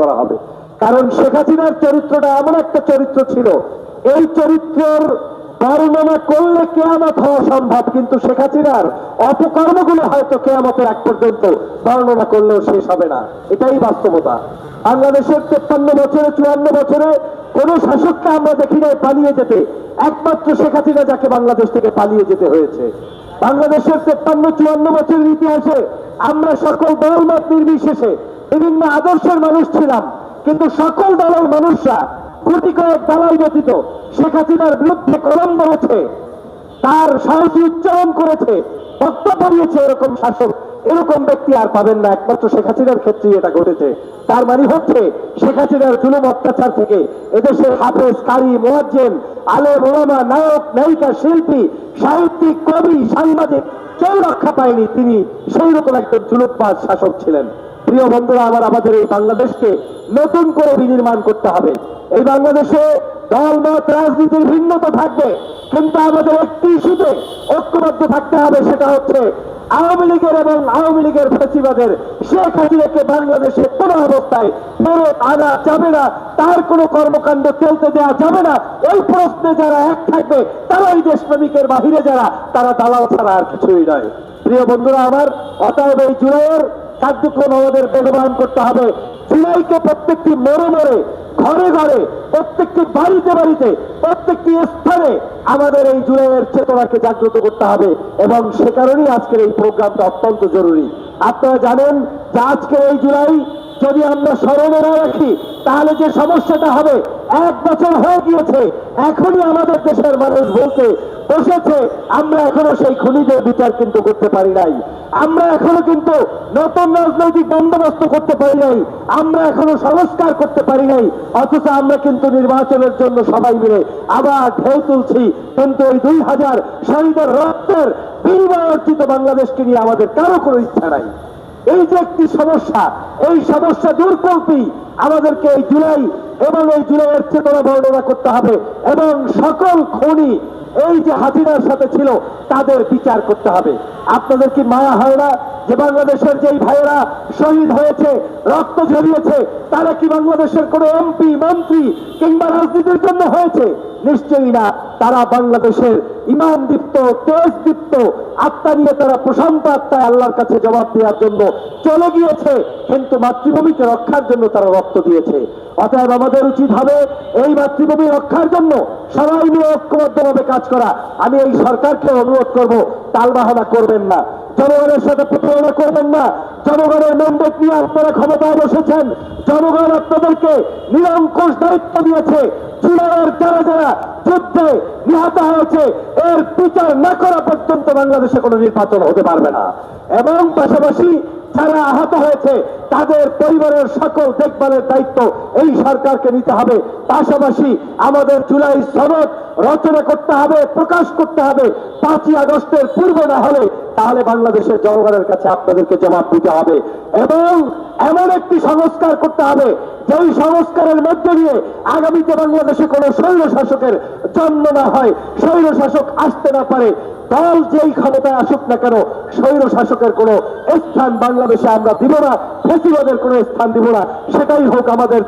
করা হবে। কারণ শেখ হাসিনার চরিত্রটা এমন একটা চরিত্র ছিল, এই চরিত্রের বর্ণনা করলে কেয়ামত হওয়া সম্ভব, কিন্তু শেখ হাসিনার অপকর্মগুলো হয়তো কেয়ামতের এক পর্যন্ত বর্ণনা করলেও শেষ হবে না। এটাই বাস্তবতা। বাংলাদেশের তেপ্পান্ন বছরে, চুয়ান্ন বছরে কোন শাসককে আমরা দেখি নাই পালিয়ে যেতে। একমাত্র শেখ হাসিনা যাকে বাংলাদেশ থেকে পালিয়ে যেতে হয়েছে। বাংলাদেশের তেপ্পান্ন, চুয়ান্ন বছরের ইতিহাসে আমরা সকল দলমত নির্বিশেষে বিভিন্ন আদর্শের মানুষ ছিলাম, কিন্তু সকল দলের মানুষরা কোটি কয়েক দালাল ব্যতীত শেখ হাসিনার বিরুদ্ধে কলম ধরেছে, তার সাহসী উচ্চারণ করেছে, বক্তব্য দিয়েছে এরকম শাসক, এরকম ব্যক্তি আর পাবেন না, একমাত্র শেখ হাসিনার ক্ষেত্রেই এটা ঘটেছে। তার মানে হচ্ছে শেখ হাসিনার জুলুম অত্যাচার থেকে এদেশের হাফেজ, কারি মোয়াজ্জেন আলে মোলামা নায়ক, নায়িকা, শিল্পী, সাহিত্যিক, কবি, সাংবাদিক কেউ রক্ষা পায়নি, তিনি সেই রকম একজন জুলুমবাজ শাসক ছিলেন। প্রিয় বন্ধুরা আমার আমাদের এই বাংলাদেশকে নতুন করে বিনির্মাণ করতে হবে। এই বাংলাদেশে দল, মত, রাজনীতির ভিন্নতা থাকবে, কিন্তু আমাদের একটি ইস্যুতে ঐক্যবদ্ধ থাকতে হবে, সেটা হচ্ছে আওয়ামী লীগের এবং আওয়ামী লীগের ফেসিবাদের শেখ হাসিনাকে বাংলাদেশে কোনো অবস্থায় ফেরত আনা যাবে না, তার কোনো কর্মকাণ্ড চলতে দেওয়া যাবে না। এই প্রশ্নে যারা এক থাকবে, তারাই দেশপ্রেমিকের বাহিরে যারা, তারা দালাল ছাড়া আর কিছুই নয়। প্রিয় বন্ধুরা, আমার অতএব এই জুলাইয়ের কার্যক্রম আমাদের বেগবান করতে হবে। জুলাইকে প্রত্যেকটি মোড়ে মোড়ে, ঘরে ঘরে, প্রত্যেকটি বাড়িতে বাড়িতে, প্রত্যেকটি স্থানে আমাদের এই জুলাইয়ের চেতনাকে জাগ্রত করতে হবে এবং সে কারণেই আজকের এই প্রোগ্রামটা অত্যন্ত জরুরি। আপনারা জানেন যে আজকের এই জুলাই, যদি আমরা স্মরণে না রাখি, তাহলে যে সমস্যাটা হবে, এক বছর হয়ে গিয়েছে। এখনই আমাদের দেশের মানুষ বলতে বসেছে আমরা এখনও সেই খুনিদের বিচার কিন্তু করতে পারি নাই। আমরা এখনও কিন্তু নতুন রাজনৈতিক বন্দোবস্ত করতে পারি নাই। আমরা এখনও সংস্কার করতে পারি নাই। অথচ আমরা কিন্তু নির্বাচনের জন্য সবাই মিলে আবার ঢেউ তুলছি। কিন্তু ওই দুই হাজার শহীদের রক্তের বিনিময় অর্জিত বাংলাদেশকে নিয়ে আমাদের কারও কোনো ইচ্ছা নাই। এই যে একটি সমস্যা, এই সমস্যা দূর করতেই আমাদেরকে এই জুলাই এবং এই জুলাইয়ের চেতনা বর্ণনা করতে হবে। এবং সকল খনি এই যে হাজিরার সাথে ছিল, তাদের বিচার করতে হবে। আপনাদের কি মায়া হয় না যে বাংলাদেশের যেই ভাইয়েরা শহীদ হয়েছে, রক্ত ঝরিয়েছে, তারা কি বাংলাদেশের কোনো এমপি, মন্ত্রী কিংবা রাজনীতির জন্য হয়েছে? নিশ্চয়ই না। তারা বাংলাদেশের ইমান দীপ্ত তেজ দীপ্ত, আত্মা নিয়ে তারা প্রশান্ত আত্মায় আল্লাহর কাছে জবাব দেওয়ার জন্য চলে গিয়েছে, কিন্তু মাতৃভূমিকে রক্ষার জন্য তারা রক্ত দিয়েছে। অতএব আমাদের উচিত হবে এই মাতৃভূমি রক্ষার জন্য সবাই মিলে ঐক্যবদ্ধভাবে কাজ করা। আমি এই সরকারকে অনুরোধ করব তালবাহানা করবেন না। জনগণের সাথে প্রতারণা করবেন না। জনগণের ম্যান্ডেট নিয়ে আপনারা ক্ষমতায় বসেছেন। জনগণ আপনাদেরকে নিরঙ্কুশ দায়িত্ব দিয়েছে। জুলাইয়ের যারা যারা যুদ্ধে নিহত হয়েছে, এর বিচার না করা পর্যন্ত বাংলাদেশে কোনো নির্বাচন হতে পারবে না। এবং পাশাপাশি যারা আহত হয়েছে, তাদের পরিবারের সকল দেখভালের দায়িত্ব এই সরকারকে নিতে হবে। পাশাপাশি আমাদের জুলাই সনদ রচনা করতে হবে, প্রকাশ করতে হবে। পাঁচই আগস্টের পূর্বে না হলে তাহলে বাংলাদেশের জনগণের কাছে আপনাদেরকে জবাব দিতে হবে। এবং এমন একটি সংস্কার করতে হবে, যেই সংস্কারের মধ্য দিয়ে আগামীতে বাংলাদেশে কোনো স্বৈর শাসকের জন্ম না হয়, স্বৈর শাসক আসতে না পারে। দল যেই ক্ষমতায় আসুক না কেন, স্বৈর শাসকের কোনো স্থান বাংলাদেশে আমরা দিব না, ফেসিবাদের কোনো স্থান দিব না, সেটাই হোক আমাদের